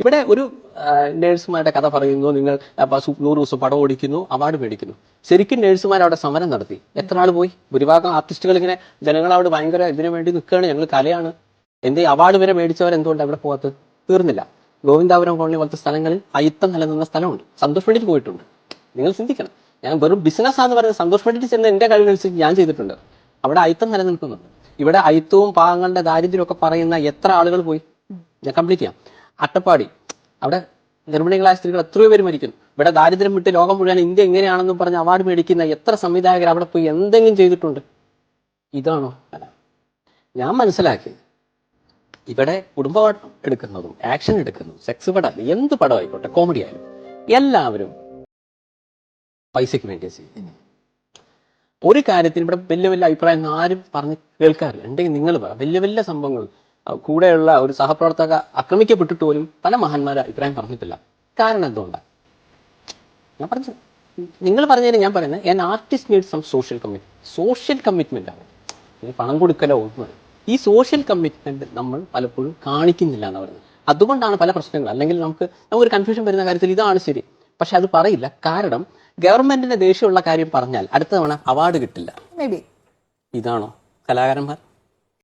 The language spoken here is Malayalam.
ഇവിടെ ഒരു നേഴ്സുമാരുടെ കഥ പറയുന്നു നിങ്ങൾ നൂറ് ദിവസം പടം ഓടിക്കുന്നു അവാർഡ് മേടിക്കുന്നു. ശരിക്കും നേഴ്സുമാർ അവിടെ സമരം നടത്തി. എത്ര ആൾ പോയി? ഭൂരിഭാഗം ആർട്ടിസ്റ്റുകൾ ഇങ്ങനെ ജനങ്ങളവിടെ ഭയങ്കര ഇതിനു വേണ്ടി നിൽക്കുകയാണ് ഞങ്ങൾ കലയാണ്. എന്ത് അവാർഡ് വരെ മേടിച്ചവർ എന്തുകൊണ്ട് അവിടെ പോകാത്തത്? തീർന്നില്ല. ഗോവിന്ദാപുരം കോളനി പോലത്തെ സ്ഥലങ്ങളിൽ അയിത്തം നിലനിന്ന സ്ഥലമുണ്ട്. സന്തോഷ് പണ്ഡിറ്റ് പോയിട്ടുണ്ട്. നിങ്ങൾ ചിന്തിക്കണം. ഞാൻ വെറും ബിസിനസ് ആണെന്ന് പറയുന്നത് സന്തോഷ് പണ്ഡിറ്റ് ചെന്ന് എന്റെ കഴിവനുസരിച്ച് ഞാൻ ചെയ്തിട്ടുണ്ട്. അവിടെ അയിത്തം നിലനിൽക്കുന്നുണ്ട്. ഇവിടെ അയിത്തവും പാവങ്ങളുടെ ദാരിദ്ര്യമൊക്കെ പറയുന്ന എത്ര ആളുകൾ പോയി? ഞാൻ കംപ്ലീറ്റ് ചെയ്യാം. അട്ടപ്പാടി. അവിടെ ഗർഭിണികളായ സ്ത്രീകൾ എത്രയോ പേര് മരിക്കുന്നു. ഇവിടെ ദാരിദ്ര്യം വിട്ട് ലോകം മുഴുവൻ ഇന്ത്യ എങ്ങനെയാണെന്ന് പറഞ്ഞ് അവാർഡ് മേടിക്കുന്ന എത്ര സംവിധായകർ അവിടെ പോയി എന്തെങ്കിലും ചെയ്തിട്ടുണ്ട്? ഇതാണോ ഞാൻ മനസ്സിലാക്കി ഇവിടെ കുടുംബ എടുക്കുന്നതും ആക്ഷൻ എടുക്കുന്നതും സെക്സ് പടം എന്ത് പടം ആയിക്കോട്ടെ കോമഡി ആയാലും എല്ലാവരും പൈസയ്ക്ക് വേണ്ടി ചെയ്യുന്നത്. ഒരു കാര്യത്തിന് ഇവിടെ വലിയ വലിയ അഭിപ്രായം ആരും പറഞ്ഞ് കേൾക്കാറില്ല. ഉണ്ടെങ്കിൽ നിങ്ങൾ പറ. വലിയ വലിയ സംഭവങ്ങൾ കൂടെയുള്ള ഒരു സഹപ്രവർത്തക ആക്രമിക്കപ്പെട്ടിട്ട് പോലും പല മഹാന്മാരെ അഭിപ്രായം പറഞ്ഞിട്ടില്ല. കാരണം എന്തുകൊണ്ടാണ് ഞാൻ പറഞ്ഞു നിങ്ങൾ പറഞ്ഞതിന് ഞാൻ പറയുന്നത് an artist need some social commitment social commitment ആണ്. പണം കൊടുക്കലോ ഒന്ന് ഈ സോഷ്യൽ കമ്മിറ്റ്മെന്റ് നമ്മൾ പലപ്പോഴും കാണിക്കുന്നില്ല എന്ന് പറയുന്നത്. അതുകൊണ്ടാണ് പല പ്രശ്നങ്ങൾ. അല്ലെങ്കിൽ നമുക്ക് നമുക്കൊരു കൺഫ്യൂഷൻ വരുന്ന കാര്യത്തിൽ ഇതാണ് ശരി. പക്ഷെ അത് പറയില്ല. കാരണം ഗവൺമെന്റിന്റെ ദേഷ്യമുള്ള കാര്യം പറഞ്ഞാൽ അടുത്ത തവണ അവാർഡ് കിട്ടില്ല. ഇതാണോ കലാകാരന്മാർ?